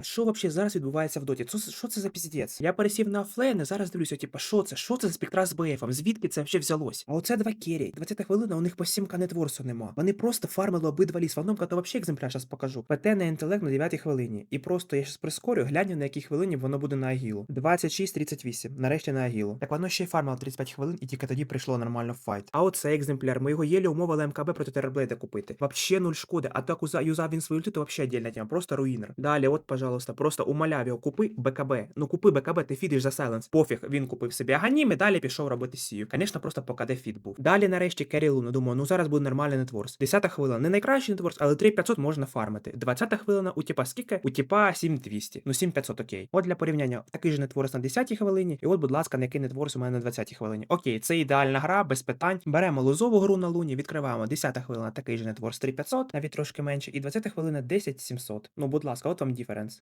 А що взагалі зараз відбувається в доті? Це, що це за піздець? Я пересів на офлейн, і зараз дивлюся, типа, що це? Що це за спектра з БФом? Звідки це взагалі взялось? А оце два керрі. 20 хвилина, у них по 7 канетворсу нема. Вони просто фармили обидва ліс. Ваномка то взагалі екземпляр зараз покажу. ПТ на інтелект на 9 хвилині. І просто я зараз прискорю, глянь на якій хвилині воно буде на агілу. 26-38. Нарешті на агілу. Так воно ще й фармило 35 хвилин, і тільки тоді прийшло нормально в файт. А оце екземпляр. Ми його єлі умовили МКБ проти Терблейда купити. Вообще нуль шкоди. А так уза- юзав він свою то вообще отдельна тема. Просто руїнер. Далі, от, пожалуйста, просто умоляв його, купи БКБ. Ну купи БКБ, ти фідиш за сайленс. Пофіг, він купив собі аганіми, далі пішов робити сію. Звісно, просто по КД фіт був. Далі нарешті Керрі Луну. Думаю, ну зараз буде нормальний нетворс. 10 хвилина. Не найкращий нетворс, але 3500 можна фармити. 20 хвилина у типа скільки? У типа 7200. Ну 7500 окей. От для порівняння такий же нетворс на 10 хвилині. І от, будь ласка, на який нетворс у мене на 20 хвилині. Окей, це ідеальна гра, без питань. Беремо лозову гру на луні, відкриваємо 10 хвилина, такий же нетворс 3500, навіть трошки менше, і 20 хвилина 10700. Ну, будь ласка, от вам діференс.